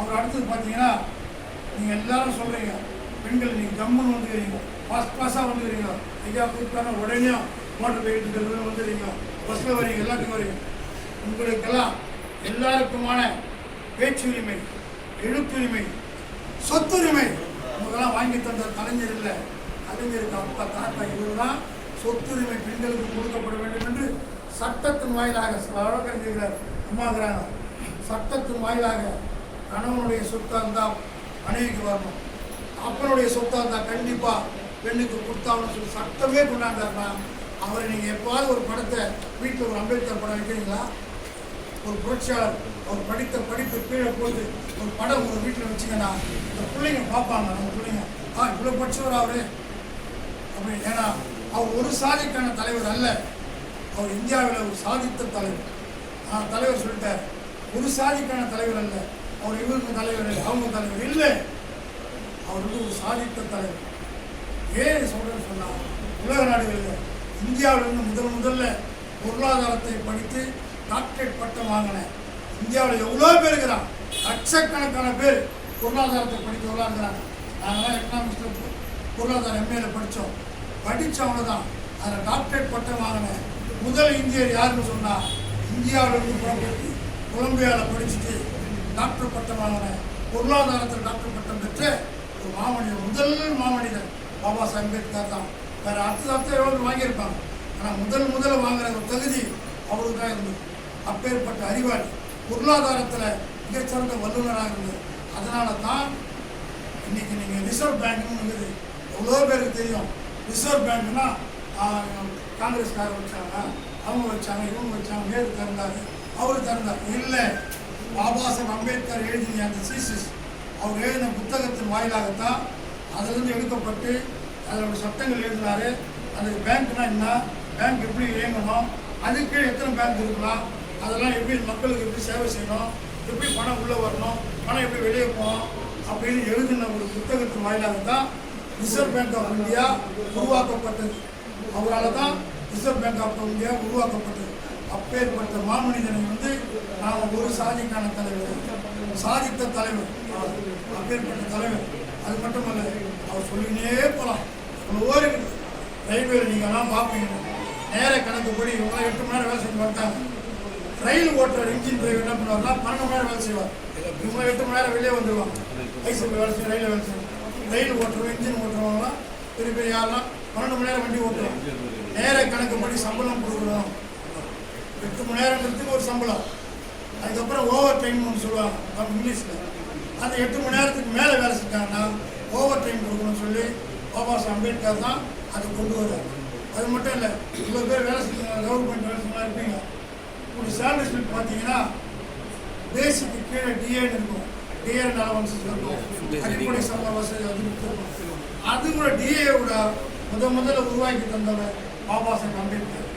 அப்புறம் அடுத்தது பார்த்தீங்கன்னா நீங்கள் எல்லாரும் சொல்கிறீங்க பெண்கள் நீங்கள் ஜம்முன்னு வந்துக்கிறீங்க பாஸ் பாஸாக வந்துக்கிறீங்க ஐயா கூப்பிட்டாங்க உடனே மோட்டர் வெஹிக்கிள் வந்துடுறீங்க பஸ்ஸில் வரீங்க எல்லாத்துக்கும் வரீங்க உங்களுக்கெல்லாம் எல்லாருக்குமான பேச்சுரிமை எழுத்துரிமை சொத்துரிமை உங்களுக்கெல்லாம் வாங்கி தந்த கலைஞர் இல்லை கலைஞருக்கு அப்பா தாத்தா இவர் தான் சொத்துரிமை பெண்களுக்கு கொடுக்கப்பட வேண்டும் என்று சட்டத்தின் வாயிலாக சில வழக்கறிஞர்கள் அம்மாங்கிறாங்க. சட்டத்தின் வாயிலாக கணவனுடைய சொத்தாக இருந்தால் மனைவிக்கு வரணும். அப்பனுடைய சொத்தாக இருந்தால் கண்டிப்பாக பெண்ணுக்கு கொடுத்தாங்கன்னு சொல்லி சட்டமே கொண்டாண்டாருன்னா அவரை நீங்கள் எப்பாவது ஒரு படத்தை வீட்டில் ஒரு அம்பேத்கர் படம் வைக்கிறீங்களா? ஒரு புரட்சியாளர் அவர் படித்த படிப்பு கீழே போட்டு ஒரு படம் ஒரு வீட்டில் வச்சிங்கன்னா இந்த பிள்ளைங்க பார்ப்பாங்க நம்ம பிள்ளைங்க. ஆ இவ்வளோ படித்தவர் அவர். அப்படி ஏன்னா அவர் ஒரு சாதிக்கான தலைவர் அல்ல. அவர் இந்தியாவில் ஒரு சாதித்த தலைவர். நான் தலைவர் சொல்லிட்டார் ஒரு சாதிக்கான தலைவர் அல்ல. அவர் இவருக்கு தலைவர் அவங்க தலைவர் இல்லை. அவர் வந்து ஒரு சாதித்த தலைவர். ஏன் சொல்கிறேன்னு சொன்னால் உலக நாடுகளில் இந்தியாவிலிருந்து முதல் முதல்ல பொருளாதாரத்தை படித்து டாக்டரேட் பட்டம் வாங்கினேன் இந்தியாவில் எவ்வளோ பேர் இருக்கிறான் லட்சக்கணக்கான பேர் பொருளாதாரத்தை படித்தவர்களாக இருக்கிறாங்க. நாங்களாம் எக்கனாமிக்ஸில் பொருளாதார எம்ஏல படித்தோம் படித்தவங்க தான் அதில் டாக்டரேட் பட்டம் வாங்கினேன் முதல் இந்தியர் யாருன்னு சொன்னால் இந்தியாவிலிருந்து புறப்பட்டு கொலம்பியாவில் படிச்சுட்டு டாக்டர் பொருளாதாரத்தில் டாக்டர் பட்டம் பெற்ற ஒரு மாமனிதர் முதல் மாமனிதர் பாபா சாஹிப் அம்பேத்கர் தான். வேறு அடுத்த அடுத்த எவ்வளோ வாங்கியிருப்பாங்க. ஆனால் முதல் முதல்ல வாங்குற ஒரு தகுதி அவருக்கு தான் இருந்தது. அப்பேற்பட்ட அறிவாளி. பொருளாதாரத்தில் மிகச்சிறந்த வல்லுநராக இருந்தது. அதனால தான் இன்னைக்கு நீங்கள் ரிசர்வ் பேங்க்னு இருக்குது. எவ்வளோ பேருக்கு தெரியும்? ரிசர்வ் பேங்க்னா காங்கிரஸ்காரர் வச்சாங்க அவங்க வச்சாங்க இவங்க வச்சாங்க நேரு திறந்தாரு அவர் திறந்தார். இல்லை பாபா சாஹேப் அம்பேத்கர் எழுதிய அந்த சீசஸ் அவர் எழுதின புத்தகத்தின் வாயிலாகத்தான் அதிலிருந்து எடுக்கப்பட்டு அதோட சட்டங்கள் எழுதினாரு. அந்த பேங்க்னா என்ன? பேங்க் எப்படி இயங்கணும்? அதுக்கு எத்தனை பேங்க் இருக்கலாம்? அதெல்லாம் எப்படி மக்களுக்கு எப்படி சேவை செய்யணும்? எப்படி பணம் உள்ளே வரணும்? பணம் எப்படி வெளியே போகணும்? அப்படின்னு எழுதின ஒரு புத்தகத்தின் வாயிலாக தான் ரிசர்வ் பேங்க் ஆஃப் இந்தியா உருவாக்கப்பட்டது. அவரால் தான் ரிசர்வ் பேங்க் ஆஃப் இந்தியா உருவாக்கப்பட்டது. அப்பேற்பட்ட மாமனிதனை வந்து நான் ஒரு சாதிக்கான தலைவர் சாதித்த தலைவர் அப்பேற்பட்ட தலைவர். அது மட்டுமல்ல அவர் சொல்லினே போகலாம் இவ்வளோ இருக்குது ரயில்வேல நீங்கள்லாம் பார்ப்பீங்க. நேர கணக்குப்படி இவ்வளோ எட்டு மணி நேரம் வேலை செஞ்சு வந்துட்டாங்க. ரயில் ஓட்டுற இன்ஜின் டிரைவர் என்ன பண்ணுவார்னா பன்னெண்டு மணி நேரம் வேலை செய்வார். இவங்க எட்டு மணி நேரம் வெளியே வந்துடுவாங்க ஐசிபி வேலை செய்யும் ரயிலில் வேலை செய்யும் ரயில் ஓட்டுறவங்க இன்ஜின் ஓட்டுறவங்களாம் பெரிய பெரிய ஆள்லாம் பன்னெண்டு மணி நேரம் வண்டி ஓட்டுவாங்க. நேர கணக்குப்படி சம்பளம் கொடுக்கணும். எட்டு மணி நேரங்கிறதுக்கு ஒரு சம்பளம். அதுக்கப்புறம் ஓவர் டைம் ஒன்று சொல்லுவாங்க. நம்ம இங்கிலீஷில். அந்த எட்டு மணி நேரத்துக்கு மேலே வேலை செஞ்சாங்கன்னா ஓவர் டைம் கொடுக்கணும்னு சொல்லி பாபா சாஹ் அம்பேத்கர் தான் அதை கொண்டு வர்றாரு. அது மட்டும் இல்லை இவ்வளோ பேர் வேலை செஞ்சாங்க கவர்மெண்ட் வேலை செஞ்சா இருப்பீங்க. ஒரு சேலரி ஸ்லிப் பார்த்தீங்கன்னா பேசிக்கு கீழே டிஏன்னு இருக்கும். டிஏ அலவன்சஸ் இருக்கும் அடிப்படை சம்பள வசதி அது இருக்கும். அது கூட டிஏ விட முத முதல்ல உருவாக்கி தந்தவர் பாபா சாஹேப் அம்பேத்கர்.